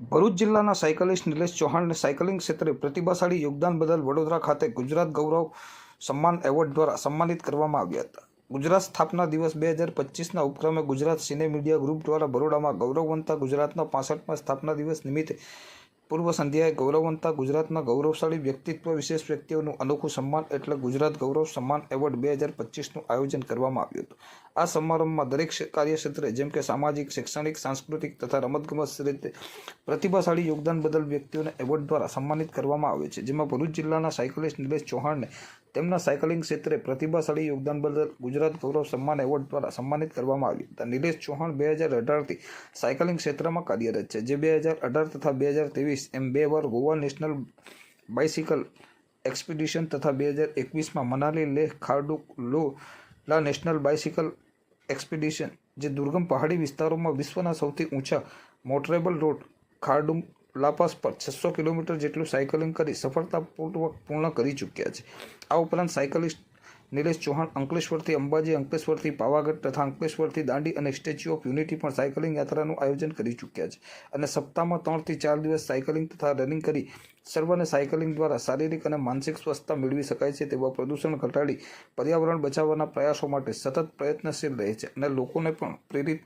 ભરૂચ જિલ્લાના cyclist Nilesh ચૌહાણને cycling ક્ષેત્રે પ્રતિભાશાળી યોગદાન બદલ વડોદરા ખાતે ગુજરાત ગૌરવ સન્માન એવોર્ડ દ્વારા સન્માનિત કરવામાં આવ્યા હતા. ગુજરાત સ્થાપના દિવસ બે હજાર પચીસના ઉપક્રમે ગુજરાત સિને મીડિયા ગ્રુપ દ્વારા બરોડામાં ગૌરવવંતા ગુજરાતના પાસઠમાં સ્થાપના દિવસ નિમિત્તે પૂર્વ સંધ્યાએ ગૌરવવંતા ગુજરાતના ગૌરવશાળી વ્યક્તિત્વ વિશેષ વ્યક્તિઓનું અનોખું સન્માન એટલે ગુજરાત ગૌરવ સન્માન એવોર્ડ બે હજાર પચીસનું આયોજન કરવામાં આવ્યું હતું. આ સમારંભમાં દરેક કાર્યક્ષેત્રે જેમ કે સામાજિક, શૈક્ષણિક, સાંસ્કૃતિક તથા રમતગમત રીતે પ્રતિભાશાળી યોગદાન બદલ વ્યક્તિઓને એવોર્ડ દ્વારા સન્માનિત કરવામાં આવે છે. જેમાં ભરૂચ જિલ્લાના સાયકલિસ્ટ નિલેશ ચૌહાણને તેમના સાયકલિંગ ક્ષેત્રે પ્રતિભાશાળી યોગદાન બદલ ગુજરાત ગૌરવ સન્માન એવોર્ડ દ્વારા સન્માનિત કરવામાં આવ્યું નિલેશ ચૌહાણ બે હજાર અઢારથી સાયકલિંગ ક્ષેત્રમાં કાર્યરત છે, જે બે હજાર અઢાર તથા બે હજાર ત્રેવીસ એમ બે વાર ગોવા નેશનલ બાઇસિકલ એક્સપિડિશન તથા બે હજાર એકવીસમાં મનાલી લેહ ખારડુ લો લા નેશનલ બાઇસિકલ એક્સપિડિશન, જે દુર્ગમ પહાડી વિસ્તારોમાં વિશ્વના સૌથી ઊંચા મોટરેબલ રોડ ખારડુમ લાપાસ પર છસો કિલોમીટર જેટલું સાયકલિંગ કરી સફળતાપૂર્વક પૂર્ણ કરી ચૂક્યા છે. આ ઉપરાંત સાયકલિસ્ટ નિલેશ ચૌહાણ, અંકલેશ્વરથી અંબાજી, અંકલેશ્વરથી પાવાગઢ તથા અંકલેશ્વરથી દાંડી અને સ્ટેચ્યુ ઓફ યુનિટી પણ સાયકલિંગ યાત્રાનું આયોજન કરી ચૂક્યા છે. અને સપ્તાહમાં ત્રણથી ચાર દિવસ સાયકલિંગ તથા રનિંગ કરી સર્વને સાયકલિંગ દ્વારા શારીરિક અને માનસિક સ્વસ્થતા મેળવી શકાય છે તેવા પ્રદૂષણ ઘટાડી પર્યાવરણ બચાવવાના પ્રયાસો માટે સતત પ્રયત્નશીલ રહે છે અને લોકોને પણ પ્રેરિત